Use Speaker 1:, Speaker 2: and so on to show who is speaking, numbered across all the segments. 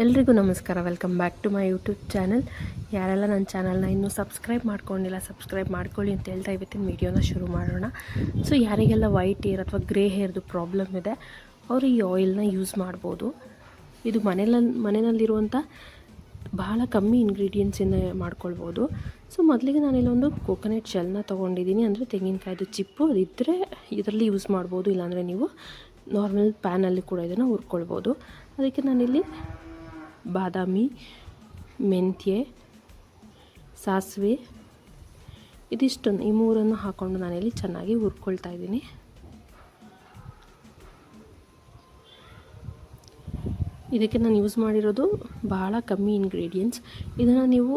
Speaker 1: ಎಲ್ರಿಗೂ ನಮಸ್ಕಾರ. Welcome back to my YouTube channel ಯಾರೆಲ್ಲ ನನ್ನ ಚಾನಲ್ನ ಇನ್ನೂ ಸಬ್ಸ್ಕ್ರೈಬ್ ಮಾಡ್ಕೊಂಡಿಲ್ಲ ಸಬ್ಸ್ಕ್ರೈಬ್ ಮಾಡ್ಕೊಳ್ಳಿ ಅಂತ ಹೇಳ್ತಾ ಇವತ್ತಿನ ವೀಡಿಯೋನ ಶುರು ಮಾಡೋಣ. ಸೊ ಯಾರಿಗೆಲ್ಲ ವೈಟ್ ಏರ್ ಅಥವಾ ಗ್ರೇ ಹೇರ್ದು ಪ್ರಾಬ್ಲಮ್ ಇದೆ, ಅವರು ಈ ಆಯಿಲ್ನ ಯೂಸ್ ಮಾಡ್ಬೋದು. ಇದು ಮನೆಯಲ್ಲಿ ಮನೆಯಲ್ಲಿರುವಂಥ ಬಹಳ ಕಮ್ಮಿ ಇಂಗ್ರೀಡಿಯೆಂಟ್ಸಿಂದ ಮಾಡ್ಕೊಳ್ಬೋದು. ಸೊ ಮೊದಲಿಗೆ ನಾನಿಲ್ಲೊಂದು ಕೋಕೋನಟ್ ಶೆಲ್ನ ತೊಗೊಂಡಿದ್ದೀನಿ. ಅಂದರೆ ತೆಂಗಿನಕಾಯ್ದು ಚಿಪ್ಪು ಅದಿದ್ದರೆ ಇದರಲ್ಲಿ ಯೂಸ್ ಮಾಡ್ಬೋದು. ಇಲ್ಲಾಂದರೆ ನೀವು ನಾರ್ಮಲ್ ಪ್ಯಾನಲ್ಲಿ ಕೂಡ ಇದನ್ನು ಹುರ್ಕೊಳ್ಬೋದು. ಅದಕ್ಕೆ ನಾನಿಲ್ಲಿ ಬಾದಾಮಿ ಮೆಂತ್ಯೆ ಸಾಸಿವೆ ಇದಿಷ್ಟನ್ನು ಈ ಮೂರನ್ನು ಹಾಕ್ಕೊಂಡು ನಾನಿಲ್ಲಿ ಚೆನ್ನಾಗಿ ಹುರ್ಕೊಳ್ತಾ ಇದ್ದೀನಿ. ಇದಕ್ಕೆ ನಾನು ಯೂಸ್ ಮಾಡಿರೋದು ಬಹಳ ಕಮ್ಮಿ ಇಂಗ್ರೀಡಿಯೆಂಟ್ಸ್ ಇದನ್ನು ನೀವು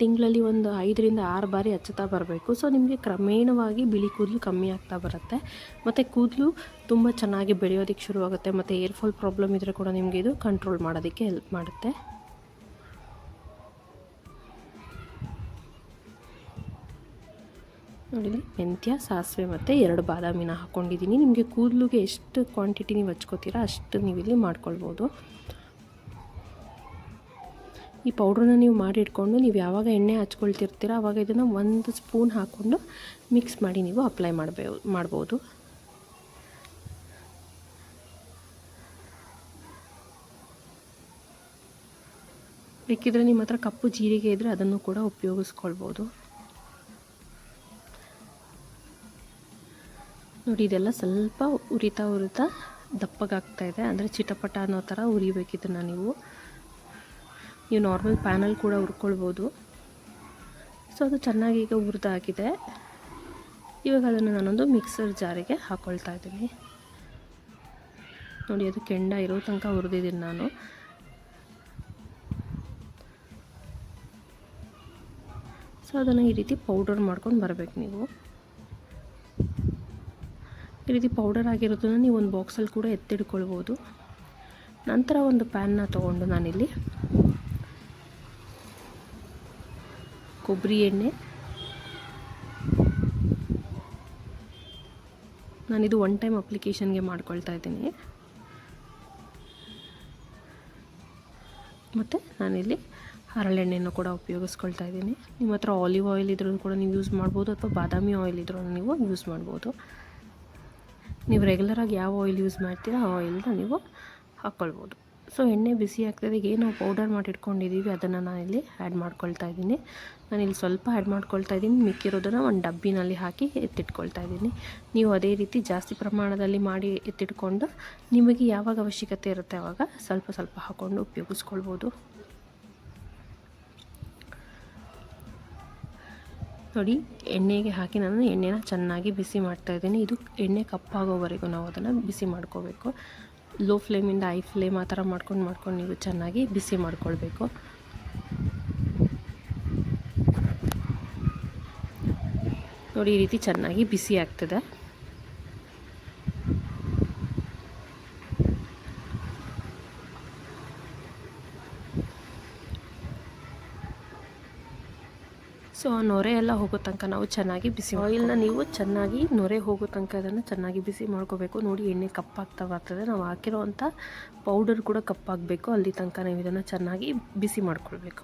Speaker 1: ತಿಂಗಳಲ್ಲಿ ಒಂದು ಐದರಿಂದ ಆರು ಬಾರಿ ಹಚ್ಚುತ್ತಾ ಬರಬೇಕು. ಸೊ ನಿಮಗೆ ಕ್ರಮೇಣವಾಗಿ ಬಿಳಿ ಕೂದಲು ಕಮ್ಮಿ ಆಗ್ತಾ ಬರುತ್ತೆ. ಮತ್ತು ಕೂದಲು ತುಂಬ ಚೆನ್ನಾಗಿ ಬೆಳೆಯೋದಕ್ಕೆ ಶುರುವಾಗುತ್ತೆ. ಮತ್ತು ಏರ್ ಫಾಲ್ ಪ್ರಾಬ್ಲಮ್ ಇದ್ದರೆ ಕೂಡ ನಿಮಗೆ ಇದು ಕಂಟ್ರೋಲ್ ಮಾಡೋದಕ್ಕೆ ಹೆಲ್ಪ್ ಮಾಡುತ್ತೆ. ನೋಡಿ ಮೆಂತ್ಯ, ಸಾಸಿವೆ ಮತ್ತು ಎರಡು ಬಾದಾಮಿನ ಹಾಕ್ಕೊಂಡಿದ್ದೀನಿ ನಿಮಗೆ ಕೂದಲಿಗೆ ಎಷ್ಟು ಕ್ವಾಂಟಿಟಿ ನೀವು ಹಚ್ಕೋತೀರಾ ಅಷ್ಟು ನೀವಿಲ್ಲಿ ಮಾಡ್ಕೊಳ್ಬೋದು. ಈ ಪೌಡ್ರನ್ನ ನೀವು ಮಾಡಿಟ್ಕೊಂಡು ನೀವು ಯಾವಾಗ ಎಣ್ಣೆ ಹಚ್ಕೊಳ್ತಿರ್ತೀರ ಆವಾಗ ಇದನ್ನು ಒಂದು ಸ್ಪೂನ್ ಹಾಕ್ಕೊಂಡು ಮಿಕ್ಸ್ ಮಾಡಿ ನೀವು ಅಪ್ಲೈ ಮಾಡಬೇ, ಮಾಡ್ಬೋದು. ಬೇಕಿದ್ರೆ ನಿಮ್ಮ ಹತ್ರ ಕಪ್ಪು ಜೀರಿಗೆ ಇದ್ದರೆ ಅದನ್ನು ಕೂಡ ಉಪಯೋಗಿಸ್ಕೊಳ್ಬೋದು. ನೋಡಿ, ಇದೆಲ್ಲ ಸ್ವಲ್ಪ ಉರಿತಾ ಉರಿತಾ ದಪ್ಪಗಾಗ್ತಾ ಇದೆ. ಅಂದರೆ ಚಿಟಪಟ ಅನ್ನೋ ಥರ ಉರಿಬೇಕಿದ್ದನ್ನು ನೀವು. ನೀವು ನಾರ್ಮಲ್ ಪ್ಯಾನಲ್ ಕೂಡ ಉರ್ಕೊಳ್ಬೋದು ಸೊ ಅದು ಚೆನ್ನಾಗಿ ಈಗ ಉರಿದಾಗಿದೆ ಇವಾಗ ಅದನ್ನು ನಾನೊಂದು ಮಿಕ್ಸರ್ ಜಾರಿಗೆ ಹಾಕ್ಕೊಳ್ತಾ ಇದ್ದೀನಿ. ನೋಡಿ, ಅದು ಕೆಂಡ ಇರೋ ತನಕ ಉರಿದಿದ್ದೀನಿ ನಾನು. ಸೊ ಅದನ್ನು ಈ ರೀತಿ ಪೌಡರ್ ಮಾಡ್ಕೊಂಡು ಬರಬೇಕು ನೀವು. ಈ ರೀತಿ ಪೌಡರ್ ಆಗಿರೋದನ್ನು ನೀವು ಒಂದು ಬಾಕ್ಸಲ್ಲಿ ಕೂಡ ಎತ್ತಿಡ್ಕೊಳ್ಬೋದು ನಂತರ ಒಂದು ಪ್ಯಾನ್ನ ತೊಗೊಂಡು ನಾನಿಲ್ಲಿ ಕೊಬ್ಬರಿ ಎಣ್ಣೆ. ನಾನಿದು ಒನ್ ಟೈಮ್ ಅಪ್ಲಿಕೇಶನ್ಗೆ ಮಾಡ್ಕೊಳ್ತಾ ಇದ್ದೀನಿ. ಮತ್ತು ನಾನಿಲ್ಲಿ ಹರಳೆಣ್ಣೆಯನ್ನು ಕೂಡ ಉಪಯೋಗಿಸ್ಕೊಳ್ತಾ ಇದ್ದೀನಿ. ನಿಮ್ಮ ಹತ್ರ ಆಲಿವ್ ಆಯಿಲ್ ಇದ್ರೂ ಕೂಡ ನೀವು ಯೂಸ್ ಮಾಡ್ಬೋದು ಅಥವಾ ಬಾದಾಮಿ ಆಯಿಲ್ ಇದ್ರೂ ನೀವು ಯೂಸ್ ಮಾಡ್ಬೋದು. ನೀವು ರೆಗ್ಯುಲರಾಗಿ ಯಾವ ಆಯಿಲ್ ಯೂಸ್ ಮಾಡ್ತೀರಾ ಆ ಆಯಿಲ್ನ ನೀವು ಹಾಕ್ಕೊಳ್ಬೋದು ಸೊ ಎಣ್ಣೆ ಬಿಸಿ ಆಗ್ತದೆ, ಈಗ ಏನು ಪೌಡರ್ ಮಾಡಿಟ್ಕೊಂಡಿದ್ದೀವಿ ಅದನ್ನು ನಾನಿಲ್ಲಿ ಆ್ಯಡ್ ಮಾಡ್ಕೊಳ್ತಾ ಇದ್ದೀನಿ. ನಾನಿಲ್ಲಿ ಸ್ವಲ್ಪ ಆ್ಯಡ್ ಮಾಡ್ಕೊಳ್ತಾ ಇದ್ದೀನಿ, ಮಿಕ್ಕಿರೋದನ್ನು ಒಂದು ಡಬ್ಬಿನಲ್ಲಿ ಹಾಕಿ ಎತ್ತಿಟ್ಕೊಳ್ತಾ ಇದ್ದೀನಿ. ನೀವು ಅದೇ ರೀತಿ ಜಾಸ್ತಿ ಪ್ರಮಾಣದಲ್ಲಿ ಮಾಡಿ ಎತ್ತಿಟ್ಕೊಂಡು, ನಿಮಗೆ ಯಾವಾಗ ಅವಶ್ಯಕತೆ ಇರುತ್ತೆ ಆವಾಗ ಸ್ವಲ್ಪ ಸ್ವಲ್ಪ ಹಾಕ್ಕೊಂಡು ಉಪಯೋಗಿಸ್ಕೊಳ್ಬೋದು. ನೋಡಿ, ಎಣ್ಣೆಗೆ ಹಾಕಿ ನಾನು ಎಣ್ಣೆನ ಚೆನ್ನಾಗಿ ಬಿಸಿ ಮಾಡ್ತಾ ಇದ್ದೀನಿ. ಇದು ಎಣ್ಣೆ ಕಪ್ಪಾಗೋವರೆಗೂ ನಾವು ಅದನ್ನು ಬಿಸಿ ಮಾಡ್ಕೋಬೇಕು. ಲೋ ಫ್ಲೇಮಿಂದ ಐ ಫ್ಲೇಮ್ ಆ ಥರ ಮಾಡ್ಕೊಂಡು ಮಾಡ್ಕೊಂಡು ನೀವು ಚೆನ್ನಾಗಿ ಬಿಸಿ ಮಾಡ್ಕೊಳ್ಬೇಕು. ನೋಡಿ, ಈ ರೀತಿ ಚೆನ್ನಾಗಿ ಬಿಸಿ ಆಗ್ತದೆ. ಸೊ ನೊರೆ ಎಲ್ಲ ಹೋಗೋ ತನಕ ನಾವು ಚೆನ್ನಾಗಿ ಬಿಸಿ ಆಯಿಲ್ನ ನೀವು ಚೆನ್ನಾಗಿ ನೊರೆ ಹೋಗೋ ತನಕ ಅದನ್ನು ಚೆನ್ನಾಗಿ ಬಿಸಿ ಮಾಡ್ಕೋಬೇಕು. ನೋಡಿ ಎಣ್ಣೆ ಕಪ್ಪಾಗ್ತಾ ಬರ್ತದೆ ನಾವು ಹಾಕಿರೋವಂಥ ಪೌಡರ್ ಕೂಡ ಕಪ್ಪಾಗಬೇಕು. ಅಲ್ಲಿ ತನಕ ನೀವು ಇದನ್ನು ಚೆನ್ನಾಗಿ ಬಿಸಿ ಮಾಡ್ಕೊಳ್ಬೇಕು.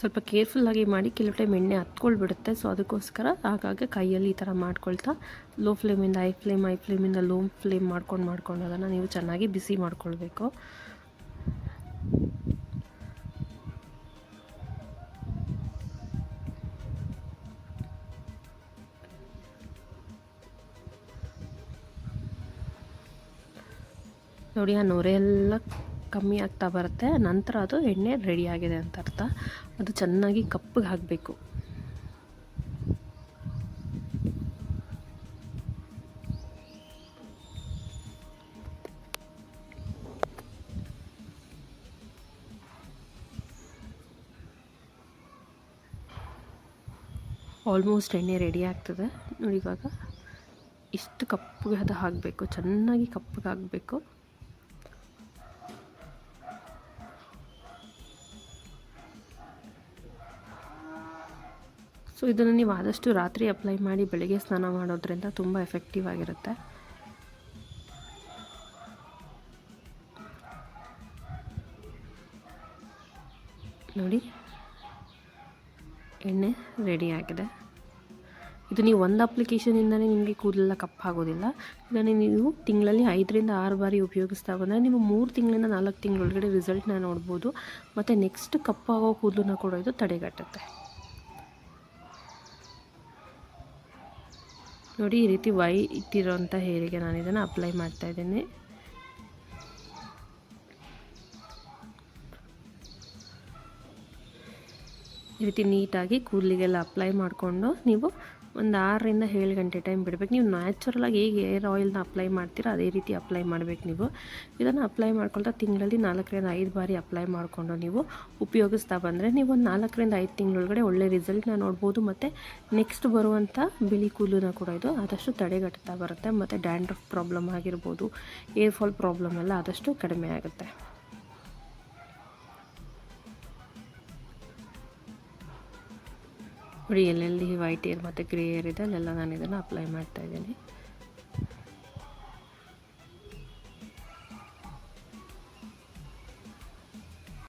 Speaker 1: ಸ್ವಲ್ಪ ಕೇರ್ಫುಲ್ಲಾಗಿ ಮಾಡಿ ಕೆಲವು ಟೈಮ್ ಎಣ್ಣೆ ಹತ್ಕೊಳ್ಬಿಡುತ್ತೆ. ಸೊ ಅದಕ್ಕೋಸ್ಕರ ಆಗಾಗ ಕೈಯಲ್ಲಿ ಈ ಥರ ಮಾಡ್ಕೊಳ್ತಾ ಲೋ ಫ್ಲೇಮಿಂದ ಹೈ ಫ್ಲೇಮ್ ಹೈ ಫ್ಲೇಮಿಂದ ಲೋ ಫ್ಲೇಮ್ ಮಾಡ್ಕೊಂಡು ಮಾಡ್ಕೊಂಡು ಅದನ್ನು ನೀವು ಚೆನ್ನಾಗಿ ಬಿಸಿ ಮಾಡ್ಕೊಳ್ಬೇಕು. ನೋಡಿ, ಆ ನೊರೆ ಎಲ್ಲ ಕಮ್ಮಿ ಆಗ್ತಾ ಬರುತ್ತೆ, ನಂತರ ಅದು ಎಣ್ಣೆ ರೆಡಿಯಾಗಿದೆ ಅಂತ ಅರ್ಥ. ಅದು ಚೆನ್ನಾಗಿ ಕಪ್ಪಗೆ ಹಾಕಬೇಕು. ಆಲ್ಮೋಸ್ಟ್ ಎಣ್ಣೆ ರೆಡಿ ಆಗ್ತದೆ. ನೋಡಿ ಇವಾಗ ಇಷ್ಟು ಕಪ್ಪಗೆ ಅದು ಹಾಕಬೇಕು, ಚೆನ್ನಾಗಿ ಕಪ್ಪಗೆ ಹಾಕಬೇಕು. ಸೊ ಇದನ್ನು ನೀವು ಆದಷ್ಟು ರಾತ್ರಿ ಅಪ್ಲೈ ಮಾಡಿ ಬೆಳಗ್ಗೆ ಸ್ನಾನ ಮಾಡೋದ್ರಿಂದ ತುಂಬ ಎಫೆಕ್ಟಿವ್ ಆಗಿರುತ್ತೆ. ನೋಡಿ. ಎಣ್ಣೆ ರೆಡಿ ಆಗಿದೆ. ಇದು ನೀವು ಒಂದು ಅಪ್ಲಿಕೇಶನಿಂದಲೇ ನಿಮಗೆ ಕೂದಲೆಲ್ಲ ಕಪ್ಪಾಗೋದಿಲ್ಲ ಇದನ್ನು ನೀವು ತಿಂಗಳಲ್ಲಿ ಐದರಿಂದ ಆರು ಬಾರಿ ಉಪಯೋಗಿಸ್ತಾ ಬಂದರೆ ನೀವು ಮೂರು ತಿಂಗಳಿಂದ ನಾಲ್ಕು ತಿಂಗಳೊಳಗಡೆ ರಿಸಲ್ಟ್ನ ನೋಡ್ಬೋದು. ಮತ್ತು ನೆಕ್ಸ್ಟ್ ಕಪ್ಪಾಗೋ ಕೂದಲನ್ನ ಕೂಡ ಇದು ತಡೆಗಟ್ಟುತ್ತೆ. ನೋಡಿ ಈ ರೀತಿ ವೈ ಇಟ್ಟಿರೋಂಥ ಹೇರಿಗೆ ನಾನು ಇದನ್ನು ಅಪ್ಲೈ ಮಾಡ್ತಾ ಇದ್ದೀನಿ. ಈ ರೀತಿ ನೀಟಾಗಿ ಕೂದಲಿಗೆಲ್ಲ ಅಪ್ಲೈ ಮಾಡಿಕೊಂಡು ನೀವು ಒಂದು ಆರರಿಂದ ಏಳು ಗಂಟೆ ಟೈಮ್ ಬಿಡಬೇಕು. ನೀವು ನ್ಯಾಚುರಲಾಗಿ ಹೇಗೆ ಏರ್ ಆಯಿಲ್ನ ಅಪ್ಲೈ ಮಾಡ್ತೀರೋ, ಅದೇ ರೀತಿ ಅಪ್ಲೈ ಮಾಡಬೇಕು ನೀವು. ಇದನ್ನು ಅಪ್ಲೈ ಮಾಡ್ಕೊಳ್ತಾ ತಿಂಗಳಲ್ಲಿ ನಾಲ್ಕರಿಂದ ಐದು ಬಾರಿ ಅಪ್ಲೈ ಮಾಡಿಕೊಂಡು ನೀವು ಉಪಯೋಗಿಸ್ತಾ ಬಂದರೆ ನೀವು ಒಂದು ನಾಲ್ಕರಿಂದ ಐದು ತಿಂಗಳೊಳಗಡೆ ಒಳ್ಳೆ ರಿಸಲ್ಟ್ನ ನೋಡ್ಬೋದು. ಮತ್ತು ನೆಕ್ಸ್ಟ್ ಬರುವಂಥ ಬಿಳಿ ಕೂದಲನ್ನ ಕೂಡ ಇದು ಆದಷ್ಟು ತಡೆಗಟ್ತಾ ಬರುತ್ತೆ. ಮತ್ತು ಡ್ಯಾಂಡ್ರಫ್ ಪ್ರಾಬ್ಲಮ್ ಆಗಿರ್ಬೋದು ಏರ್ ಫಾಲ್ ಪ್ರಾಬ್ಲಮ್ ಎಲ್ಲ ಆದಷ್ಟು ಕಡಿಮೆ ಆಗುತ್ತೆ. ನೋಡಿ ಎಲ್ಲೆಲ್ಲಿ ವೈಟ್ ಏರ್ ಮತ್ತು ಗ್ರೇ ಏರ್ ಇದೆ ಅಲ್ಲೆಲ್ಲ ನಾನು ಇದನ್ನು ಅಪ್ಲೈ ಮಾಡ್ತಾ ಇದ್ದೀನಿ.